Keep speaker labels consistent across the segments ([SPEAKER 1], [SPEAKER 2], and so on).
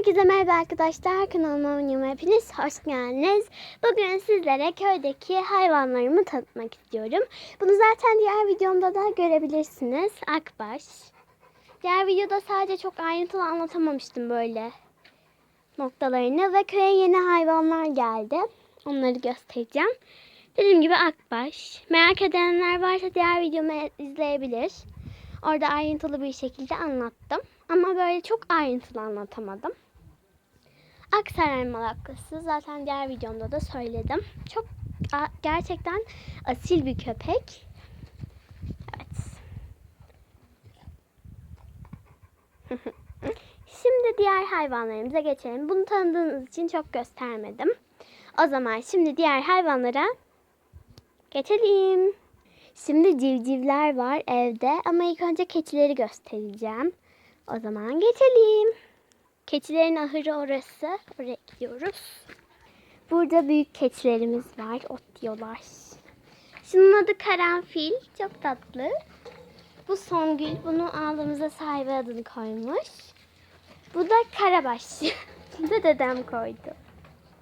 [SPEAKER 1] Herkese merhaba arkadaşlar. Kanalıma oynuyorum hepiniz. Hoş geldiniz. Bugün sizlere köydeki hayvanlarımı tanıtmak istiyorum. Bunu zaten diğer videomda da görebilirsiniz. Akbaş. Diğer videoda sadece çok ayrıntılı anlatamamıştım böyle noktalarını. Ve köye yeni hayvanlar geldi. Onları göstereceğim. Dediğim gibi akbaş. Merak edenler varsa diğer videomu izleyebilir. Orada ayrıntılı bir şekilde anlattım. Ama böyle çok ayrıntılı anlatamadım. Aksaray malakası zaten diğer videomda da söyledim. Çok gerçekten asil bir köpek. Evet. Şimdi diğer hayvanlarımıza geçelim. Bunu tanıdığınız için çok göstermedim. O zaman şimdi diğer hayvanlara geçelim. Şimdi civcivler var evde ama ilk önce keçileri göstereceğim. O zaman geçelim. Keçilerin ahırı orası. Oraya gidiyoruz. Burada büyük keçilerimiz var. Ot diyorlar. Şunun adı Karanfil. Çok tatlı. Bu Songül. Bunu aldığımızda sahibi adını koymuş. Bu da Karabaş. Bu da dedem koydu.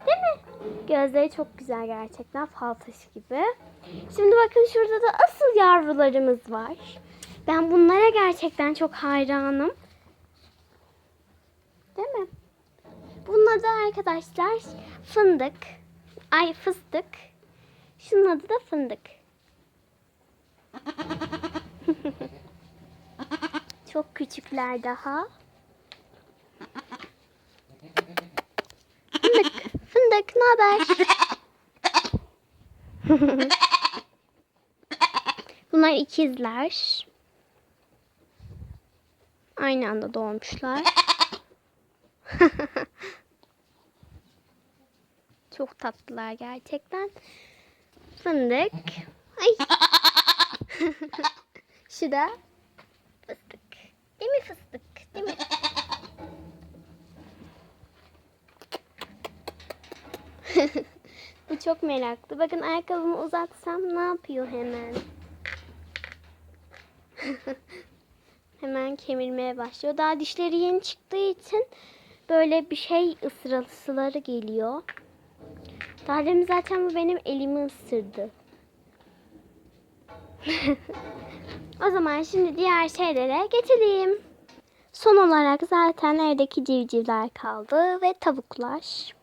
[SPEAKER 1] Değil mi? Gözleri çok güzel gerçekten. Fal taşı gibi. Şimdi bakın şurada da asıl yavrularımız var. Ben bunlara gerçekten çok hayranım. Değil mi? Bunun adı arkadaşlar fındık. Ay fıstık. Şunun adı da fındık. çok küçükler daha. Fındık, fındık ne haber? Bunlar ikizler. Aynı anda doğmuşlar. Çok tatlılar gerçekten. Fındık. Ay. Şu da fıstık. Değil mi fıstık? Değil mi? Bu çok meraklı. Bakın ayakkabımı uzatsam ne yapıyor hemen? hemen kemirmeye başlıyor. Daha dişleri yeni çıktığı için böyle bir şey ısırıltıları geliyor. Daha demin zaten bu benim elimi ısırdı. o zaman şimdi diğer şeylere geçelim. Son olarak zaten evdeki civcivler kaldı ve tavuklar.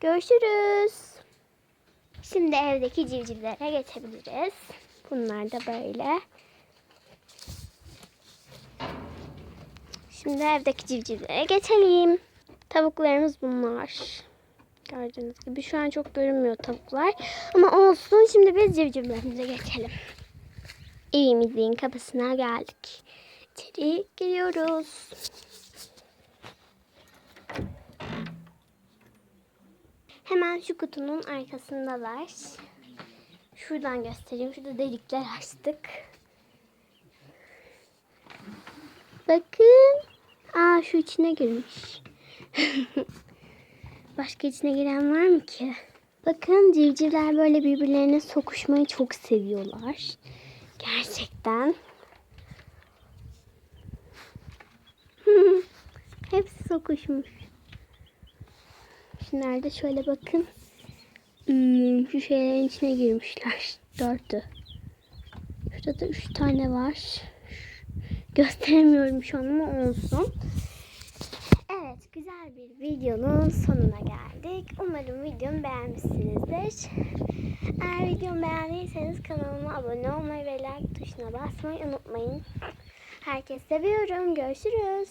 [SPEAKER 1] Görüşürüz. Şimdi evdeki civcivlere geçebiliriz. Bunlar da böyle. Şimdi evdeki civcivlere geçelim. Tavuklarımız bunlar. Gördüğünüz gibi şu an çok görünmüyor tavuklar. Ama olsun şimdi biz civcivlerimize geçelim. Evimizin kapısına geldik. İçeri giriyoruz. Hemen şu kutunun arkasındalar. Şuradan göstereyim. Şurada delikler açtık. Bakın. Aa şu içine girmiş. Başka içine giren var mı ki? Bakın civcivler böyle birbirlerine sokuşmayı çok seviyorlar. Gerçekten. Hepsi sokuşmuş. Şunlar da şöyle bakın. Hmm, şu şeylerin içine girmişler. Dördü. Şurada da üç tane var. Gösteremiyorum şu an ama olsun. Güzel bir videonun sonuna geldik. Umarım videomu beğenmişsinizdir. Eğer videomu beğendiyseniz kanalıma abone olmayı ve like tuşuna basmayı unutmayın. Herkes seviyorum. Görüşürüz.